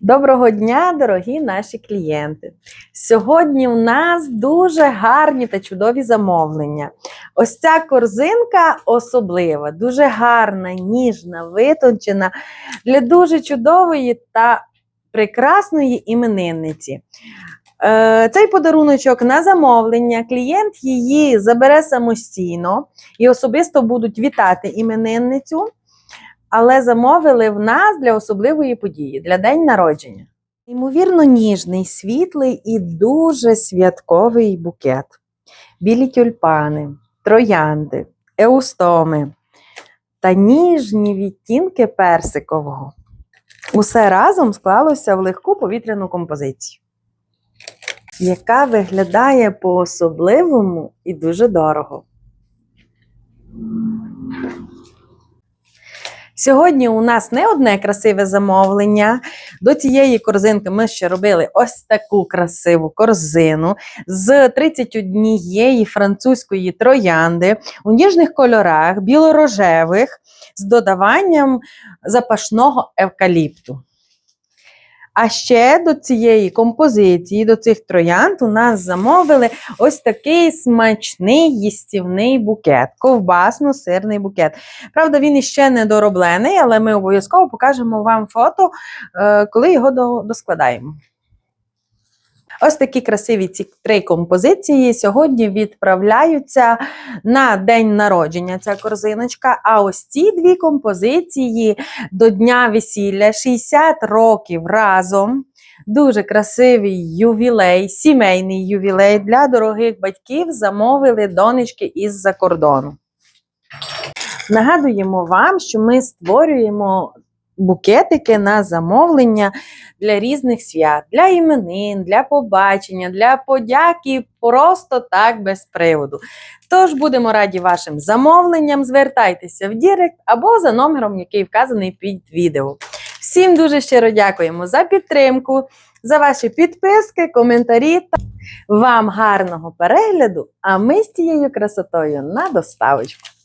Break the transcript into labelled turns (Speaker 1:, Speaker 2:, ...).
Speaker 1: Доброго дня, дорогі наші клієнти! Сьогодні у нас дуже гарні та чудові замовлення. Ось ця корзинка особлива, дуже гарна, ніжна, витончена для дуже чудової та прекрасної іменинниці. Е, Цей подаруночок на замовлення клієнт її забере самостійно і особисто будуть вітати іменинницю але замовили в нас для особливої події, для день народження. Ймовірно, ніжний, світлий і дуже святковий букет. Білі тюльпани, троянди, еустоми та ніжні відтінки персикового. Усе разом склалося в легку повітряну композицію, яка виглядає по-особливому і дуже дорого. Сьогодні у нас не одне красиве замовлення. До цієї корзинки ми ще робили ось таку красиву корзину з 31 французької троянди у ніжних кольорах, білорожевих, з додаванням запашного евкаліпту. А ще до цієї композиції, до цих троянд, у нас замовили ось такий смачний їстівний букет, ковбасно-сирний букет. Правда, він іще не дороблений, але ми обов'язково покажемо вам фото, е, коли його до- доскладаємо. Ось такі красиві ці три композиції сьогодні відправляються на день народження. Ця корзиночка. А ось ці дві композиції до дня весілля 60 років разом. Дуже красивий ювілей, сімейний ювілей для дорогих батьків замовили донечки із-за кордону. Нагадуємо вам, що ми створюємо букетики на замовлення для різних свят, для іменин, для побачення, для подяки, просто так без приводу. Тож будемо раді вашим замовленням. Звертайтеся в Дірект або за номером, який вказаний під відео. Всім дуже щиро дякуємо за підтримку, за ваші підписки, коментарі. та Вам гарного перегляду! А ми з цією красотою на доставочку.